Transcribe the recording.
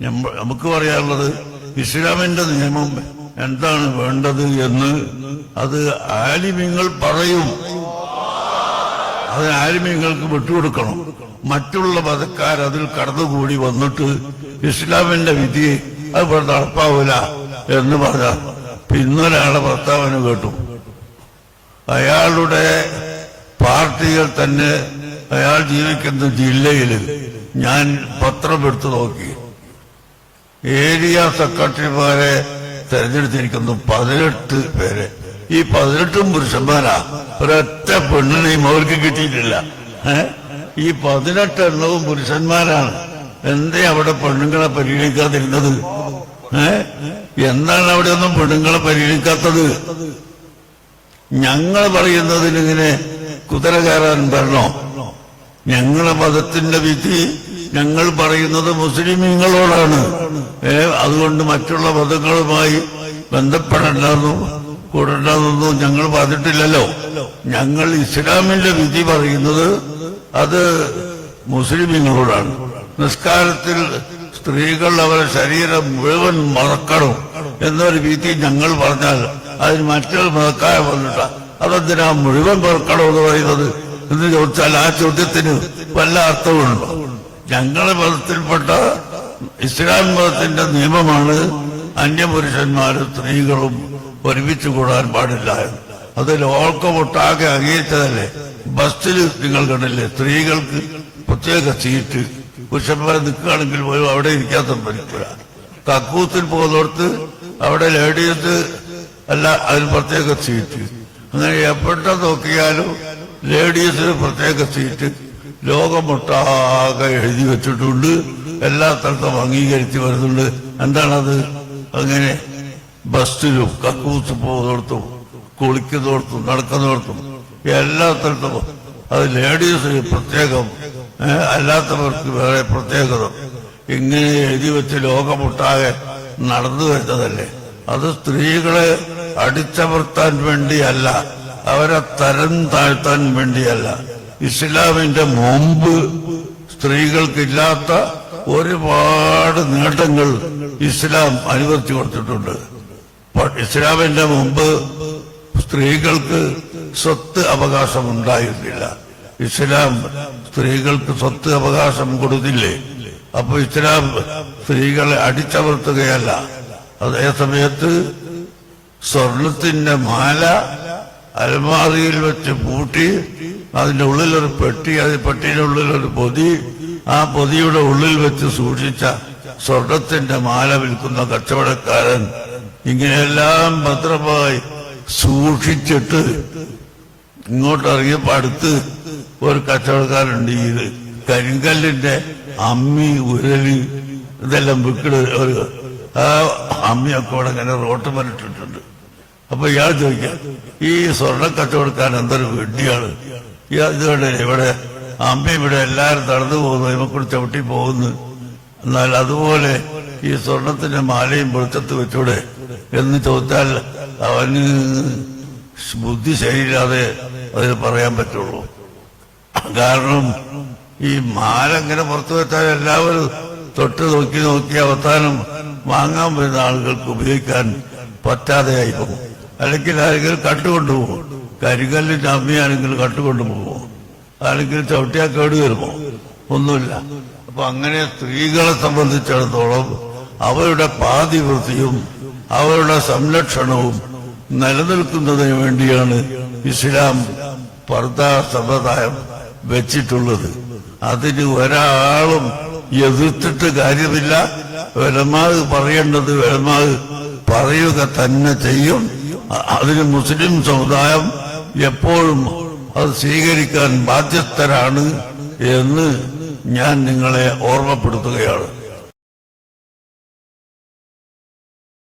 നമുക്ക് പറയാനുള്ളത് ഇസ്ലാമിന്റെ നിയമം എന്താണ് വേണ്ടത് എന്ന് അത് ആലിമ്യങ്ങൾ പറയും. അത് ആലിമ്യങ്ങൾക്ക് വിട്ടുകൊടുക്കണം. മറ്റുള്ള മതക്കാർ അതിൽ കടന്നുകൂടി വന്നിട്ട് ഇസ്ലാമിന്റെ വിധി അത് ഇവിടെ നടപ്പാവൂല എന്ന് പറഞ്ഞ പിന്നൊരാളെ ഭർത്താവിന് കേട്ടു. അയാളുടെ പാർട്ടികൾ തന്നെ അയാൾ ജീവിക്കുന്ന ജില്ലയിൽ ഞാൻ പത്രം എടുത്തു നോക്കി. ഏരിയ സെക്രട്ടറിമാരെ തെരഞ്ഞെടുത്തിരിക്കുന്നു പതിനെട്ട് പേരെ. ഈ പതിനെട്ടും പുരുഷന്മാരാ. ഒരൊറ്റ പെണ്ണിനെയും അവർക്ക് കിട്ടിയിട്ടില്ല. ഈ പതിനെട്ട് എണ്ണവും പുരുഷന്മാരാണ്. എന്തേ അവിടെ പെണ്ണുങ്ങളെ പരിഗണിക്കാതിരുന്നത്? എന്താണ് അവിടെ ഒന്നും പെണ്ണുങ്ങളെ പരിഗണിക്കാത്തത്? ഞങ്ങൾ പറയുന്നതിനിങ്ങനെ കുതിര കയറാൻ വരണോ? ഞങ്ങളെ മതത്തിന്റെ വിധി ഞങ്ങൾ പറയുന്നത് മുസ്ലിമീങ്ങളോടാണ്. അതുകൊണ്ട് മറ്റുള്ള മതങ്ങളുമായി ബന്ധപ്പെടണ്ടെന്നും കൂടണ്ടെന്നൊന്നും ഞങ്ങൾ പറഞ്ഞിട്ടില്ലല്ലോ. ഞങ്ങൾ ഇസ്ലാമിന്റെ വിധി പറയുന്നത് അത് മുസ്ലിമീങ്ങളോടാണ്. നിസ്കാരത്തിൽ സ്ത്രീകൾ അവരെ ശരീരം മുഴുവൻ മറക്കണം എന്നൊരു വിധി ഞങ്ങൾ പറഞ്ഞാൽ അതിന് മറ്റൊരു മതക്കാരെ വന്നിട്ട. അതെന്തിനാ മുഴുവൻ മറക്കണം എന്ന് പറയുന്നത്? എന്ന് ചോദിച്ചാൽ ആ ചോദ്യത്തിന് വല്ല അർത്ഥമുണ്ടോ ഞങ്ങളുടെ മതത്തിൽപ്പെട്ട ഇസ്ലാം മതത്തിന്റെ നിയമമാണ് അന്യപുരുഷന്മാരും സ്ത്രീകളും ഒരുമിച്ച് കൂടാൻ പാടില്ല എന്ന്. അത് ലോകമൊട്ടാകെ അംഗീകരിച്ചതല്ലേ ബസ്സിൽ നിങ്ങൾ കണ്ടില്ലേ? സ്ത്രീകൾക്ക് പ്രത്യേക സീറ്റ്. പുരുഷന്മാരെ നിൽക്കുകയാണെങ്കിൽ പോലും അവിടെ ഇരിക്കാൻ സമ്മതിക്കില്ല കക്കൂത്തിൽ പോകുന്നിടത്ത് അവിടെ ലേഡീസ് അല്ല അതിന് പ്രത്യേക സീറ്റ്. അങ്ങനെ എപ്പോഴത്തെ നോക്കിയാലും ലേഡീസിന് പ്രത്യേക സീറ്റ്. ലോകമൊട്ടാകെ എഴുതി വെച്ചിട്ടുണ്ട്. എല്ലാ സ്ഥലത്തും അംഗീകരിച്ച് വരുന്നുണ്ട്. എന്താണത്? അങ്ങനെ ബസ്സിലും കക്കൂസ് പോകുന്നിടത്തും കുളിക്കുന്നിടത്തും നടക്കുന്നിടത്തും എല്ലാ സ്ഥലത്തും. അത് ലേഡീസിന് പ്രത്യേകം അല്ലാത്തവർക്ക് വേറെ പ്രത്യേകത. ഇങ്ങനെ എഴുതി വെച്ച് ലോകമൊട്ടാകെ നടന്നു വരുന്നതല്ലേ? അത് സ്ത്രീകളെ അടിച്ചമർത്താൻ വേണ്ടിയല്ല. അവരെ തരം താഴ്ത്താൻ വേണ്ടിയല്ല. ഇസ്ലാമിന്റെ മുമ്പ് സ്ത്രീകൾക്കില്ലാത്ത ഒരുപാട് നേട്ടങ്ങൾ ഇസ്ലാം അനുവദിച്ചു കൊടുത്തിട്ടുണ്ട്. ഇസ്ലാമിന്റെ മുമ്പ് സ്ത്രീകൾക്ക് സ്വത്ത് അവകാശം ഉണ്ടായിരുന്നില്ല ഇസ്ലാം സ്ത്രീകൾക്ക് സ്വത്ത് അവകാശം കൊടുത്തില്ലേ? അപ്പൊ ഇസ്ലാം സ്ത്രീകളെ അടിച്ചമർത്തുകയല്ല. അതേസമയത്ത് സ്വർണത്തിന്റെ മാല അലമാറിയിൽ വെച്ച് പൂട്ടി അതിന്റെ ഉള്ളിലൊരു പെട്ടി അത് പെട്ടിയുടെ ഉള്ളിലൊരു പൊതി. ആ പൊതിയുടെ ഉള്ളിൽ വെച്ച് സൂക്ഷിച്ച സ്വർണത്തിന്റെ മാല വിൽക്കുന്ന കച്ചവടക്കാരൻ ഇങ്ങനെയെല്ലാം ഭദ്രമായി സൂക്ഷിച്ചിട്ട് ഇങ്ങോട്ട് അടുത്ത് ഒരു കച്ചവടക്കാരുണ്ട് ഈ കരിങ്കല്ലിന്റെ അമ്മി ഉരലി ഇതെല്ലാം വിൽക്കണ് ഒരു ആ അമ്മിയൊക്കെ ഇവിടെ ഇങ്ങനെ റോട്ട് മരിട്ടിട്ടുണ്ട് അപ്പൊ ഇയാൾ ചോദിക്കാം ഈ സ്വർണ കച്ചവടക്കാരൻ എന്തൊരു ഇയാൾ ഇതുകൊണ്ട് ഇവിടെ അമ്മ ഇവിടെ എല്ലാവരും തളർന്നു പോകുന്നു ഇവക്കൂടെ ചവിട്ടി പോകുന്നു. എന്നാൽ അതുപോലെ ഈ സ്വർണത്തിന്റെ മാലയും വെളിച്ചത്ത് വെച്ചൂടെ എന്ന് ചോദിച്ചാൽ അവന് ബുദ്ധി ശരിയില്ലാതെ അതിന് പറയാൻ പറ്റുള്ളൂ. കാരണം ഈ മാല ഇങ്ങനെ പുറത്തു വെച്ചാൽ എല്ലാവരും തൊട്ട് നോക്കി നോക്കി അവസാനം വാങ്ങാൻ വരുന്ന ആളുകൾക്ക് ഉപയോഗിക്കാൻ പറ്റാതെയായി പോകും. അല്ലെങ്കിൽ ആരെങ്കിലും കട്ടുകൊണ്ടുപോകും ചമ്മിയാണെങ്കിൽ കട്ടുകൊണ്ട് പോകുമോ അല്ലെങ്കിൽ ചവിട്ടിയാ കേട് വരുമോ? ഒന്നുമില്ല. അപ്പൊ അങ്ങനെ സ്ത്രീകളെ സംബന്ധിച്ചിടത്തോളം അവരുടെ പാതിവൃത്തിയും അവരുടെ സംരക്ഷണവും നിലനിൽക്കുന്നതിന് വേണ്ടിയാണ് ഇസ്ലാം പർദ സമ്പ്രദായം വെച്ചിട്ടുള്ളത്. അതിന് ഒരാളും എതിർത്തിട്ട് കാര്യമില്ല. വെലമാവ് പറയേണ്ടത് വെലമാവ് പറയുക തന്നെ ചെയ്യും. അതിന് മുസ്ലിം സമുദായം എപ്പോഴും അത് സ്വീകരിക്കാൻ ബാധ്യസ്ഥരാണ് എന്ന് ഞാൻ നിങ്ങളെ ഓർമ്മപ്പെടുത്തുകയാണ്.